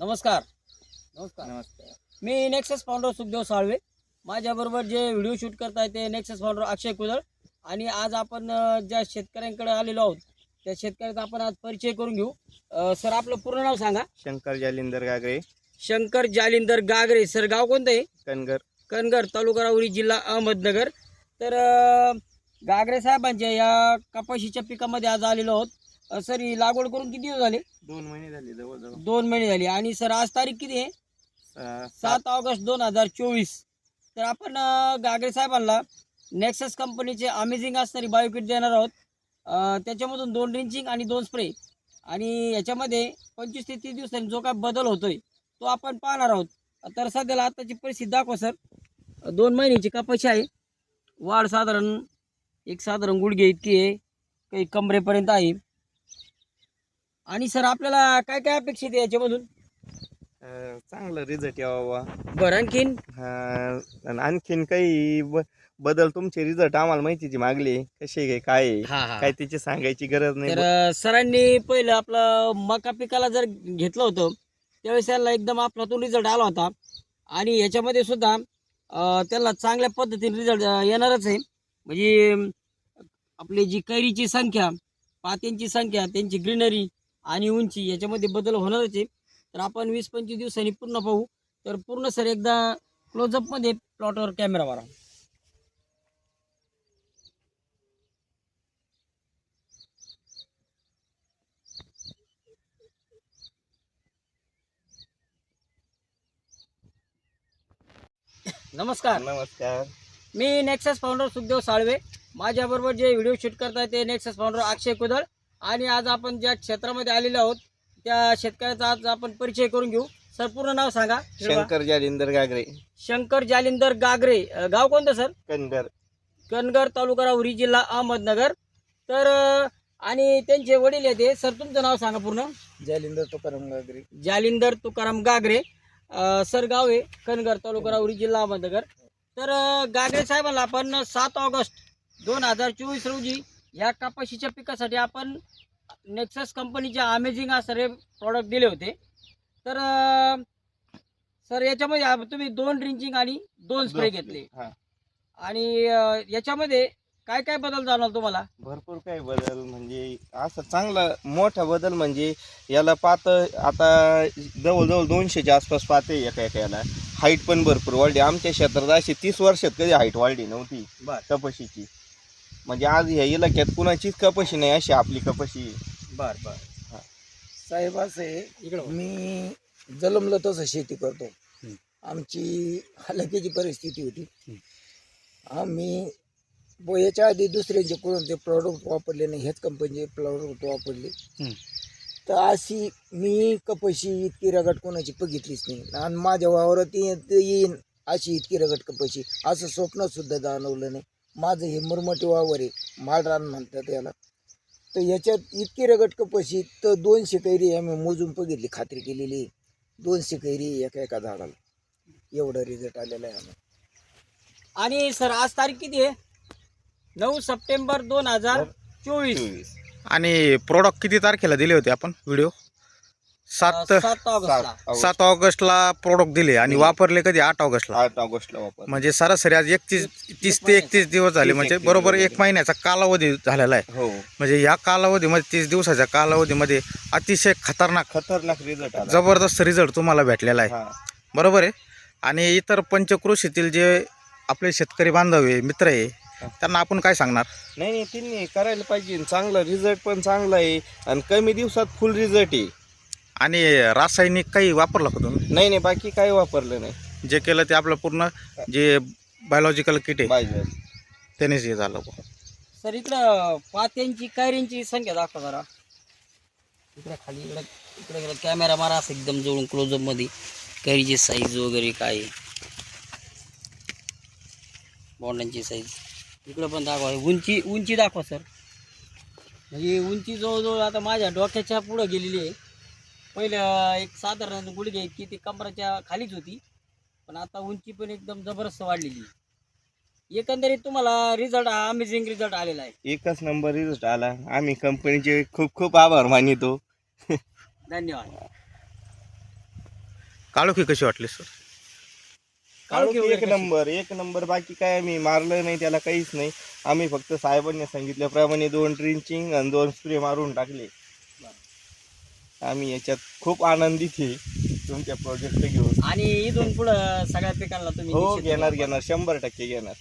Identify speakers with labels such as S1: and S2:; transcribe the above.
S1: नमस्कार. नमस्कार.
S2: नमस्कार.
S1: मी नेक्सस फाउंडर सुखदेव साळवे. माझ्याबरोबर जे व्हिडिओ शूट करताय ते नेक्सस फाउंडर अक्षय कुदळ. आणि आज आपण ज्या शेतकऱ्यांकडे आलेलो आहोत त्या शेतकऱ्याचा आपण आज परिचय करून घेऊ. अ, सर आपलं पूर्ण नाव सांगा.
S2: शंकर जालिंदर गागरे.
S1: शंकर जालिंदर गागरे. सर गाव कोणतं आहे?
S2: कनगर
S1: कनगर तालुका राहुरी जिल्हा अहमदनगर. तर अ, गागरे साहेबांच्या या कपाशीच्या पिकामध्ये आज आलेलो आहोत. सर ही लागवड करून किती दिवस झाले?
S2: दोन महिने झाले जवळजवळ.
S1: दोन महिने झाले. आणि सर आज तारीख किती आहे? सात. ऑगस्ट दोन हजार चोवीस. तर आपण अं, गागरे साहेबांना नेक्सस कंपनीचे अमेझिंग असणारी बायोकिट देणार आहोत. अं, त्याच्यामधून दोन ड्रिंचिंग आणि दोन स्प्रे आणि याच्यामध्ये पंचवीस ते तीस दिवसांनी जो काय बदल होतोय तो आपण पाहणार आहोत. तर सध्याला आताची परिस्थिती दाखवा सर. दोन महिन्याची कपाशी आहे. वाढ साधारण एक साधारण गुडघे इतकी आहे. काही कमरेपर्यंत आहे. आणि सर आपल्याला काय काय अपेक्षित आहे याच्यामधून?
S2: अं, चांगलं रिझल्ट यावा
S1: बरं आणखीन?
S2: हा आणि आणखीन काही ब- बदल तुमचे रिझल्ट आम्हाला माहितीची मागले. कसे काय काय आहे,
S1: हा हा.
S2: काय त्याची सांगायची गरज नाही
S1: तर अ, सरांनी पहिलं आपलं मका पिकाला जर घेतलं होतं त्यावेळेस त्यांना एकदम आपलातून रिझल्ट आला होता. आणि याच्यामध्ये सुद्धा अ, त्यांना चांगल्या पद्धतीने रिझल्ट येणारच आहे. म्हणजे आपली जी कैरीची संख्या पात्यांची संख्या त्यांची ग्रीनरी आणि उंची याच्यामध्ये बदल होणारच आहे. तर आपण वीस पंचवीस दिवसांनी पूर्ण पाहू. तर पूर्ण सर एकदा क्लोजअपमध्ये प्लॉटवर कॅमेरा मारा नमस्कार.
S2: नमस्कार.
S1: मी नेक्सस फाउंडर सुखदेव साळवे. माझ्याबरोबर जे व्हिडिओ शूट करताय ते नेक्सस फाउंडर अक्षय कुदळ. आणि आज आपण ज्या क्षेत्रामध्ये आलेलो आहोत त्या शेतकऱ्याचा आज आपण परिचय करून घेऊ. सर पूर्ण नाव सांगा.
S2: शंकर जालिंदर गागरे.
S1: शंकर जालिंदर गागरे. अ, गाव कोणतं सर?
S2: कनगर
S1: कनगर तालुका राहुरी जिल्हा अहमदनगर. तर अ, आणि त्यांचे वडील येते सर तुमचं नाव सांगा पूर्ण.
S2: जालिंदर तुकाराम गागरे.
S1: जालिंदर तुकाराम गागरे. अ, सर गाव आहे कनगर तालुका राहुरी जिल्हा अहमदनगर. तर अ, गागरे साहेबांना आपण सात ऑगस्ट दोन हजार चोवीस रोजी या कपाशीच्या पिकासाठी आपण नेक्सस कंपनीचे अमेझिंग असणारे प्रॉडक्ट दिले होते. तर अ, सर याच्यामध्ये आप- तुम्ही दोन ड्रिंचिंग आणि दोन स्प्रे घेतले.
S2: हा.
S1: आणि अ, याच्यामध्ये काय काय बदल जाणवला तुम्हाला?
S2: भरपूर काही बदल म्हणजे असं चांगला मोठा बदल म्हणजे याला पात आता जवळजवळ दोनशेच्या आसपास पात एका एका याला हाईट पण भरपूर वाढली. आमच्या क्षेत्रात अशी तीस वर्षात कधी हाईट वाढली नव्हती. कपाशीची म्हणजे आज ह्या इलाक्यात कुणाचीच कपाशी नाही अशी आपली कपाशी. आहे.
S1: बर. बर
S3: साहेब असे
S1: इकडं
S3: मी जलमलो तसं शेती करतो.
S1: हं.
S3: आमची हलकीची परिस्थिती होती.
S1: हं.
S3: आम्ही ब- याच्या आधी दुसऱ्यांचे कोणते प्रॉडक्ट वापरले नाही ह्याच कंपनीचे प्रॉडक्ट वापरले.
S1: हं.
S3: तर अशी मी कपाशी इतकी रगट कोणाची बघितलीच नाही. आणि माझ्या वावरात ये- ते येईन अशी इतकी रगट कपाशी. असं स्वप्न सुद्धा जाणवलं नाही. माझं हे मुरमटी वावर आहे. माळरान म्हणतात याला. तर याच्यात इतकी रगट कपाशी तर दोनशे कैरी आम्ही मोजून बघितली खात्री केलेली आहे. दोनशे कैरी एका एका झाडाला. एवढा रिझल्ट आलेला आहे आम्हाला.
S1: आणि सर आज तारीख किती आहे? नऊ सप्टेंबर दोन हजार चोवीस.
S4: आणि प्रोडक्ट किती तारखेला दिले होते आपण? व्हिडिओ सात
S1: सात ऑगस्टला.
S2: सात
S4: सात ऑगस्टला प्रोडक्ट दिले आणि वापरले कधी? आठ ऑगस्टला.
S2: आठ ऑगस्टला वापर
S4: म्हणजे सरासरी आज एकतीस तीस ते एकतीस दिवस झाले. म्हणजे बरोबर एक महिन्याचा कालावधी झालेला आहे.
S2: हो.
S4: म्हणजे या कालावधीमध्ये तीस दिवसाच्या कालावधीमध्ये अतिशय खतरनाक
S2: खतरनाक रिझल्ट आला.
S4: जबरदस्त रिझल्ट तुम्हाला भेटलेला आहे.
S2: हा.
S4: बरोबर आहे? आणि इतर पंचकृषीतील जे आपले शेतकरी बांधव आहे मित्र आहे त्यांना आपण काय सांगणार?
S2: नाही नाही त्यांनी करायला पाहिजे. चांगला रिझल्ट पण चांगला आहे. आणि कमी दिवसात फुल रिझल्ट आहे.
S4: आणि रासायनिक काही वापरलं का तुम्ही?
S2: नाही नाही बाकी काही वापरलं नाही.
S4: जे केलं ते आपलं पूर्ण जे बायोलॉजिकल किट आहे
S2: पाहिजे
S4: त्यानेच हे झालं बुवा.
S1: सर इकडं पात्यांची कैरींची संख्या दाखवा जरा. इकडे खाली इकडे इकडे इकडे कॅमेरा मारा असं एकदम जवळून क्लोजअपमध्ये. कैरीची साईज वगैरे काय आहे. बोंडांची साईज इकडं पण दाखवा. उंची उंची दाखवा सर. म्हणजे उंची जवळजवळ आता माझ्या डोक्याच्या पुढं गेलेली आहे. पहिलं एक साधारण गुडघे इतकी ती कमराच्या खालीच होती. पण आता उंची पण एकदम जबरदस्त वाढलेली आहे. एकंदरीत तुम्हाला रिझल्ट अमेझिंग रिझल्ट आलेला आहे.
S2: एकच नंबर रिझल्ट आला. आम्ही कंपनीचे खूप खूप आभार मानितो.
S1: धन्यवाद.
S4: काळोखी कशी वाटली सर
S1: काळोखी वगैरे
S2: एक
S1: कशी?
S2: नंबर एक नंबर बाकी काय आम्ही मारलं नाही त्याला काहीच नाही. आम्ही फक्त साहेबांनी सांगितल्याप्रमाणे दोन ड्रिंचिंग आणि दोन स्प्रे मारून टाकले. आम्ही याच्यात खूप आनंदित आहे. तुमच्या प्रोजेक्ट घेऊन.
S1: आणि इथून पुढं सगळ्या पिकांना तुम्ही
S2: हो
S1: निश्चित
S2: घेणार. घेणार. शंभर टक्के घेणार.